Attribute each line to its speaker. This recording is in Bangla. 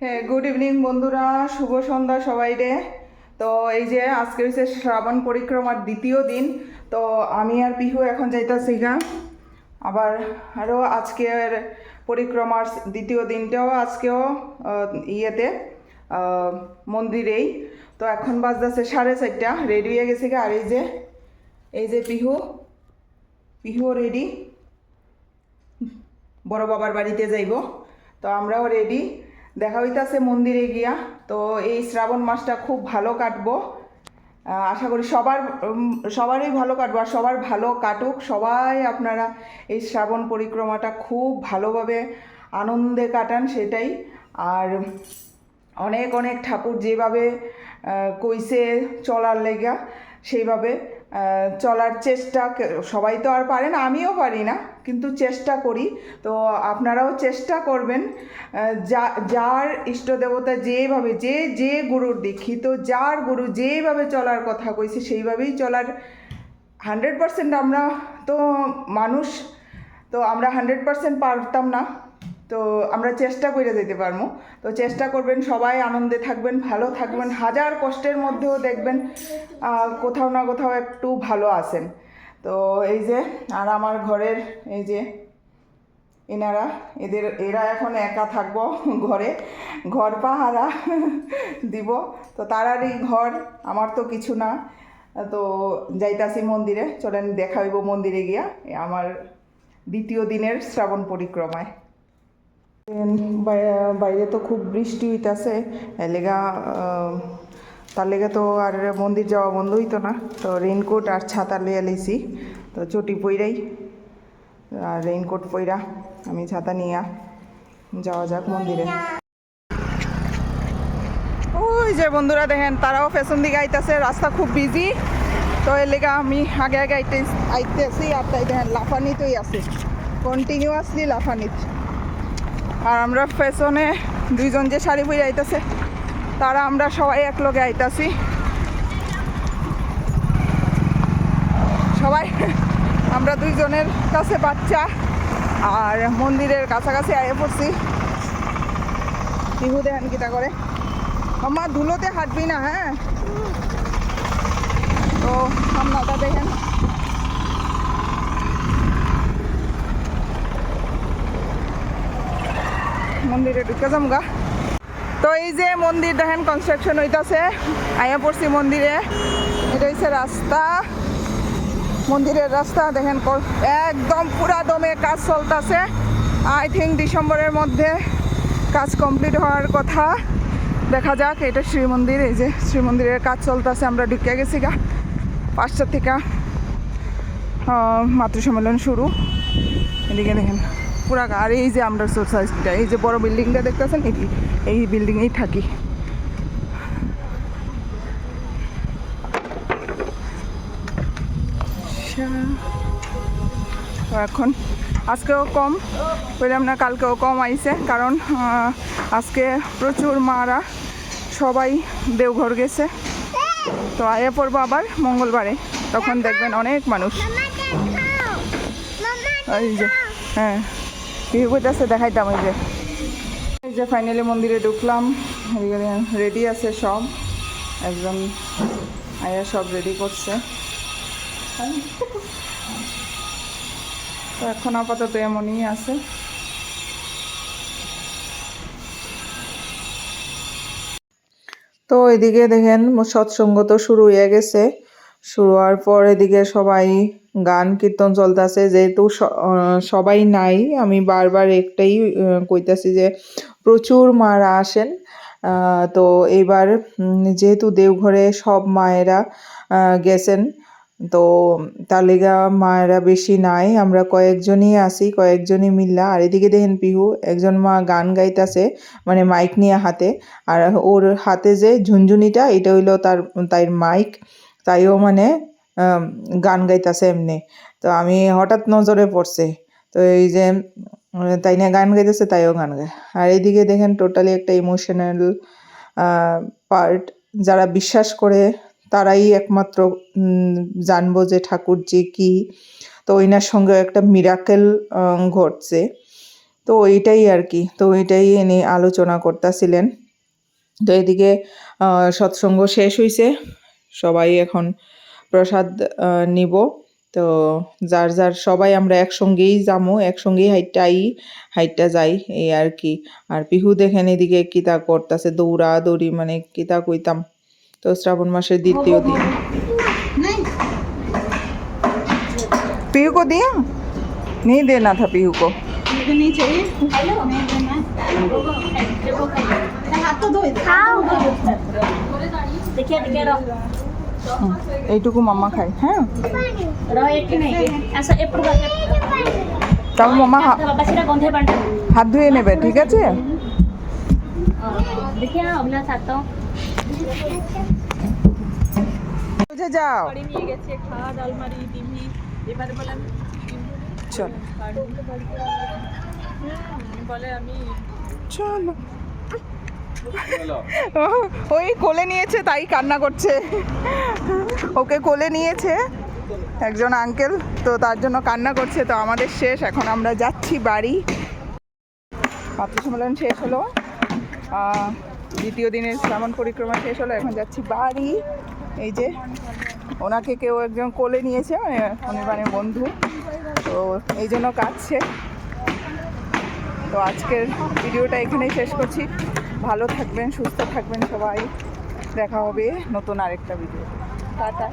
Speaker 1: হ্যাঁ গুড ইভিনিং বন্ধুরা, শুভ সন্ধ্যা সবাই রে তো এই যে আজকে হচ্ছে শ্রাবণ পরিক্রমার দ্বিতীয় দিন, তো আমি আর পিহু এখন যাইতাছি গা। আবার আরও আজকের পরিক্রমার দ্বিতীয় দিনটাও আজকেও ইয়েতে মন্দিরেই। তো এখন বাজতেছে সাড়ে চারটা রেডি হয়ে গেছে গা। আর এই যে এই যে পিহু পিহুও রেডি বড় বাবার বাড়িতে যাইব। তো আমরাও রেডি দেখা হইতাছে মন্দিরে গিয়া। তো এই শ্রাবণ মাসটা খুব ভালো কাটবো। আশা করি সবার সবারই ভালো কাটবো আর সবার ভালো কাটুক। সবাই আপনারা এই শ্রাবণ পরিক্রমাটা খুব ভালোভাবে আনন্দে কাটান, সেটাই। আর অনেক অনেক ঠাকুর যেভাবে কইছে চলার লেগা, সেইভাবে চলার চেষ্টা সবাই তো আর পারে না, আমিও পারি না। কিন্তু চেষ্টা করি। তো আপনারাও চেষ্টা করবেন যা, যার ইষ্ট দেবতা যেভাবে, যে যে গুরুর দীক্ষিত, যার গুরু যেভাবে চলার কথা কইছে, সেইভাবেই চলার। হান্ড্রেড পার্সেন্ট আমরা তো মানুষ, তো আমরা হান্ড্রেড পার্সেন্ট পারতাম না। তো আমরা চেষ্টা করে যেতে পারব তো চেষ্টা করবেন, সবাই আনন্দে থাকবেন, ভালো থাকবেন, হাজার কষ্টের মধ্যেও দেখবেন কোথাও না কোথাও একটু ভালো আছেন। তো এই যে, আর আমার ঘরের এই যে এনারা, এদের, এরা এখন একা থাকব ঘরে। ঘর পাহারা দিব। তো তারারই ঘর, আমার তো কিছু না। তো যাইতাছি মন্দিরে, চলেন দেখা হইব মন্দিরে গিয়া আমার দ্বিতীয় দিনের শ্রাবণ পরিক্রমায়। বাইরে তো খুব বৃষ্টি হইতাছে এলেগা তার লেগে তো আর মন্দির যাওয়া বন্ধ হইতো না। তো রেইনকোট আর ছাতা লিয়ে লিছি। তো চটি পইরাই, আর রেইনকোট পইরা আমি ছাতা নিয়ে যাওয়া যাক মন্দিরে। ওই যে বন্ধুরা দেখেন, তারাও পেছন দিকে আইতাছে, রাস্তা খুব বিজি তো এর লেগে আমি আগে আগে আইতে, আইতেছি, আর তাই দেখেন, লাফানিতেই আছে। কন্টিনিউয়াসলি লাফানিত। আর আমরা পেছনে দুইজন যে শাড়ি বই আইতাছে তারা আমরা সবাই এক লগে আইতাছি। সবাই, আমরা দুইজনের কাছে বাচ্চা আর মন্দিরের কাছাকাছি আয়ে পড়ছি। ইহু দেখেন কিটা করে। আমার ধুলোতে হাঁটবি না হ্যাঁ? তো আপনারা দেখেন। মন্দিরে ঢুকে যাম গা তো এই যে মন্দির দেখেন কনস্ট্রাকশন হইতাছে। আয়া পড়ছি মন্দিরে। এটা হচ্ছে রাস্তা। মন্দিরের রাস্তা দেখেন একদম পুরা দমে কাজ চলতেছে। আই থিঙ্ক ডিসেম্বরের মধ্যে কাজ কমপ্লিট হওয়ার কথা। দেখা যাক, এটা শ্রী মন্দির এই যে শ্রী মন্দিরের কাজ চলতেছে, আমরা ঢুকে গেছি গা। পাঁচটা থেকে মাতৃ সম্মেলন শুরু। এদিকে দেখেন। পুরা আর এই যে আমরা সোসাইটিটা এই যে বড় বিল্ডিংটা দেখতেছেন এটি এই বিল্ডিংয়েই থাকি। আচ্ছা। এখন আজকেও কম বললাম না কালকেও কম আইছে কারণ আজকে প্রচুর মারা সবাই দেওঘর গেছে। তো আয়া পড়ব আবার মঙ্গলবারে তখন দেখবেন অনেক মানুষ। এই যে হ্যাঁ। বিহু কইতাছে দেখাইতাম এই যে। এই যে ফাইনালি মন্দিরে ঢুকলাম রেডি আছে সব। একজন আয়া সব রেডি করছে। তো এখন আপাতত এমনই আছে। তো এদিকে দেখেন সৎসঙ্গ তো শুরু হয়ে গেছে। শুরু হওয়ার পর এদিকে সবাই গান কীর্তন চলতেছে। যেহেতু সবাই নাই আমি বারবার একটাই কইতাছি যে প্রচুর মারা আসেন। তো এইবার উম, যেহেতু দেওঘরে সব মায়েরা গেছেন তো তার লেগা মায়েরা বেশি নাই আমরা কয়েকজনই আছি কয়েকজনই মিল্লা। আর এদিকে দেখেন পিহু একজন মা গান গাইতাছে মানে মাইক নিয়ে হাতে। আর ওর হাতে যে ঝুনঝুনিটা এটা হইল তার তাই মাইক। তাইও মানে গান গাইতাছে এমনি। তো আমি হঠাৎ নজরে পড়ছে। তো এই যে তাই না গান গাইতেছে, তাইও গান গায়। আর এইদিকে দেখেন টোটালি একটা ইমোশনাল পার্ট যারা বিশ্বাস করে, তারাই একমাত্র জানব যে ঠাকুর যে কি। তো ওইনার সঙ্গে একটা মিরাকেল ঘটছে। তো ওইটাই আর কি। তো ওইটাই এনে আলোচনা করতেছিলেন। তো এদিকে সৎসঙ্গ শেষ হয়েছে সবাই এখন প্রসাদ নিব। তো যার যার সবাই আমরা একসঙ্গেই যামো একসঙ্গেই হাইটটাই হাইটটা যাই এই আর কি। আর পিহু দেখেন এদিকে কিতা করতেছে দৌড়া দৌড়ি মানে কিতা কইতাম। তো শ্রাবণ মাসের দ্বিতীয় দিন।
Speaker 2: পিহুকো দিয়া? নেই দেনা থা
Speaker 1: এইটুকু মামা খায় হ্যাঁ?
Speaker 2: তারপর মামা
Speaker 1: হাত ধুয়ে নেবে ঠিক আছে? বুঝে যাও। চল।
Speaker 3: বলে আমি?
Speaker 1: চলো। ওই কোলে নিয়েছে, তাই কান্না করছে। ওকে কোলে নিয়েছে একজন আঙ্কেল তো তার জন্য কান্না করছে। তো আমাদের শেষ, এখন আমরা যাচ্ছি বাড়ি। পাত্র সম্মেলন শেষ হলো। দ্বিতীয় দিনের শ্রাবণ পরিক্রমা শেষ হলো, এখন যাচ্ছি বাড়ি। এই যে, ওনাকে কেউ একজন কোলে নিয়েছে মানে অনির্বাণের বন্ধু। তো এই জন্য কাঁদছে। তো আজকের ভিডিওটা এখানেই শেষ করছি। ভালো থাকবেন সুস্থ থাকবেন সবাই। দেখা হবে নতুন আরেকটা ভিডিও টাটা।